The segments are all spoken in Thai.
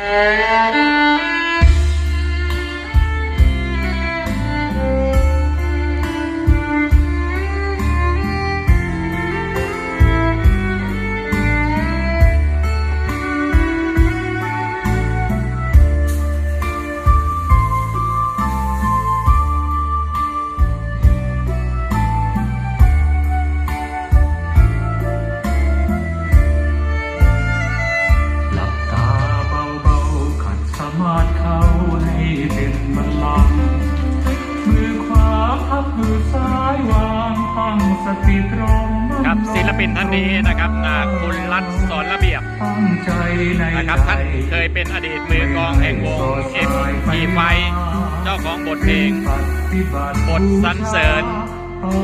ห ครับศิลปินท่านนี้นะครับอ่าคุณรัตน์สอนระเบียบตั้งใจในนะครับท่านเคยเป็นอดีตมือกลองแห่งวงเอ็มพีไฟเจ้าของบทเพลงบทสรรเสริญ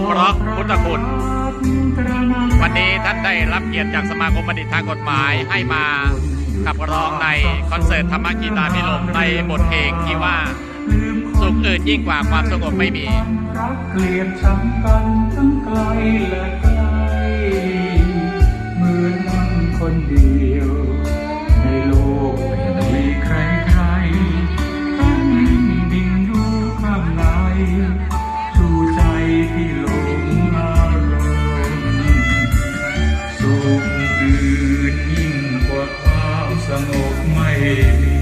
เพราะพุทธคุณวันนี้ท่านได้รับเกียรติจากสมาคมบัณฑิตทางกฎหมายให้มาขับร้องในคอนเสิร์ตธรรมกีตาพิลมในบทเพลงที่ว่าสุ ขอื่นยิ่งกว่าความสงบไม่มีรักเกลียดช้ำกันทั้งไกลและไกลเหมือนนั่คนเดียว ในโลกมีใครใครตั้ดิ่งดูข้างในชูใจที่หลงอารมณ์สุขอื่นยิ่งกว่าความสงบไม่มี